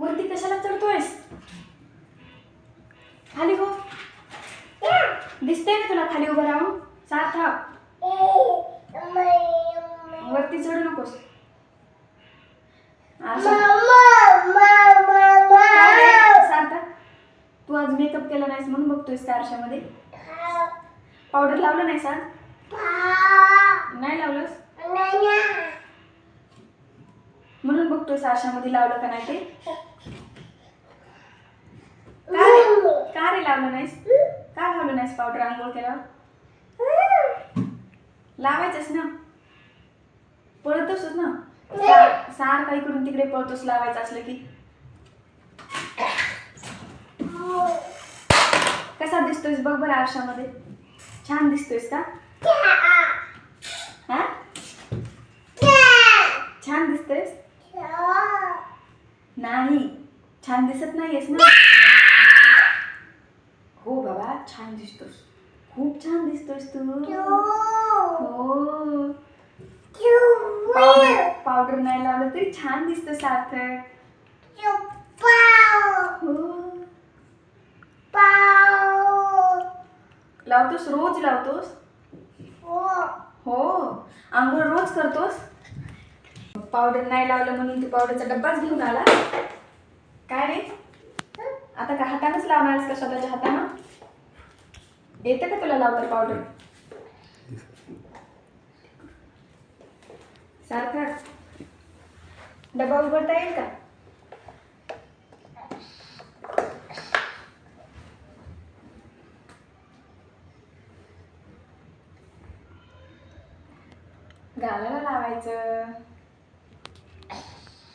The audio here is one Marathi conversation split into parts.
वरती कशाला चढतोयस? खाली हो. दिसते ना तुला खाली उभं राहून? सार्थक वरती चढू नकोस. सार्थक तू आज मेकअप केला नाहीस म्हणून बघतोयस का आरशामध्ये. पावडर लावलं नाहीस आज? नाही लावलंस? म्हणून बघतोयस आरशामध्ये लावलं का नाही ते का रे का रे लावलं नाहीस का लावलं नाहीस पावडर आंघोळ केल्यावर? लावायचंच ना. पळतोस ना. सा- सारखा इकडून तिकडे पळतोस लावायचं असलं की. कसा दिसतोयस बघ बरं आरशामध्ये. छान दिसतोयस का? हा? छान दिसतोयस? नाही. छान दिसत नाहीयेस ना. छान दिसतोस. खूप छान दिसतोस तू. हो. पावडर पावडर नाही लावलं तरी छान दिसतं सार्थक हो. लावतोस? रोज लावतोस? हो. आंघोळ रोज करतोस? पावडर नाही लावलं म्हणून तू पावडरचा डब्बाच घेऊन आला. काय रे? आता का हातानच लावणारस का स्वतःच्या हातानं? येतं का तुला लावतं पावडर सारखा. डबा उघडता येईल का? गालाला लावायचं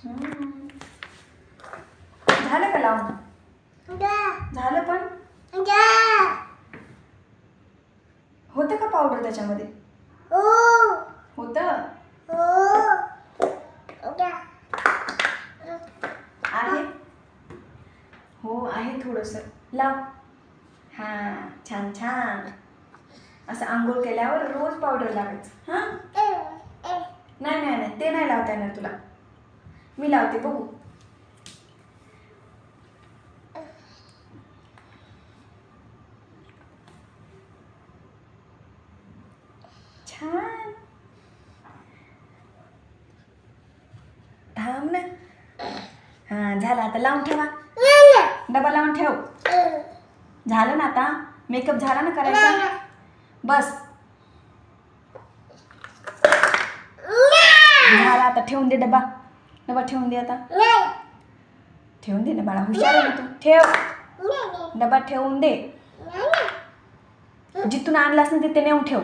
हम्म. झालं का लावून झालं पण होतं का पावडर त्याच्यामध्ये? होतं? आहे? हो आहे थोडंसं. लाव. हां छान छान. असं आंघोळ केल्यावर रोज पावडर लावायचं. हां? नाही नाही नाही. ते नाही लावता येणार तुला. मी लावते बघू. छान. थांब ना. हा झालं आता लावून ठेवा. डबा लावून ठेव. झालं ना आता? मेकअप झाला ना करायचा? बस. झाला आता ठेवून दे डबा. डबा ठेवून दे आता. ठेवून दे ना बाळा हुशार आहे ना तू. ठेव. डबा ठेवून दे. जिथून आणलास ना तिथे नेऊन ठेव.